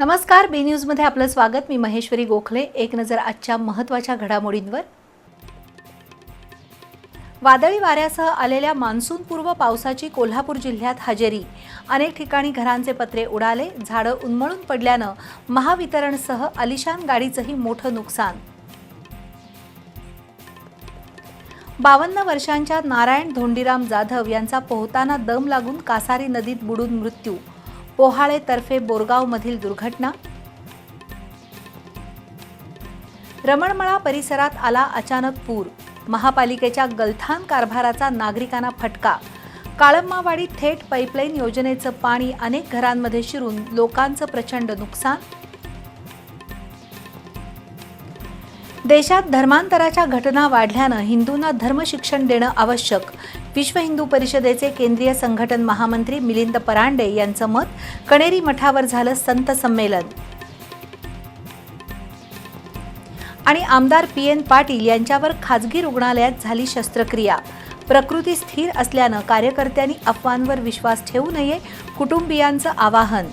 नमस्कार बी न्यूजमध्ये आपलं स्वागत. मी महेश्वरी गोखले. एक नजर आजच्या महत्त्वाच्या घडामोडींवर. वादळी वाऱ्यासह आलेल्या मान्सूनपूर्व पावसाची कोल्हापूर जिल्ह्यात हजेरी. अनेक ठिकाणी घरांचे पत्रे उडाले. झाडं उन्मळून पडल्यानं महावितरणसह अलिशान गाडीचंही मोठं नुकसान. बावन्न वर्षांच्या नारायण धोंडीराम जाधव यांचा पोहताना दम लागून कासारी नदीत बुडून मृत्यू. पोहाळे तर्फे बोरगावमधील दुर्घटना. रमणमळा परिसरात आला अचानक पूर. महापालिकेच्या गलथान कारभाराचा नागरिकांना फटका. काळम्मावाडी थेट पाईपलाईन योजनेचं पाणी अनेक घरांमध्ये शिरून लोकांचं प्रचंड नुकसान. देशात धर्मांतराच्या घटना वाढल्यानं हिंदूंना धर्मशिक्षण देणं आवश्यक. विश्व हिंदू परिषदेचे केंद्रीय संघटन महामंत्री मिलिंद परांडे यांचं मत कणेरी मठावर झालं संत संमेलन. आणि आमदार पी एन पाटील यांच्यावर खाजगी रुग्णालयात झाली शस्त्रक्रिया. प्रकृती स्थिर असल्यानं कार्यकर्त्यांनी अफवांवर विश्वास ठेवू नये कुटुंबियांचं आवाहन.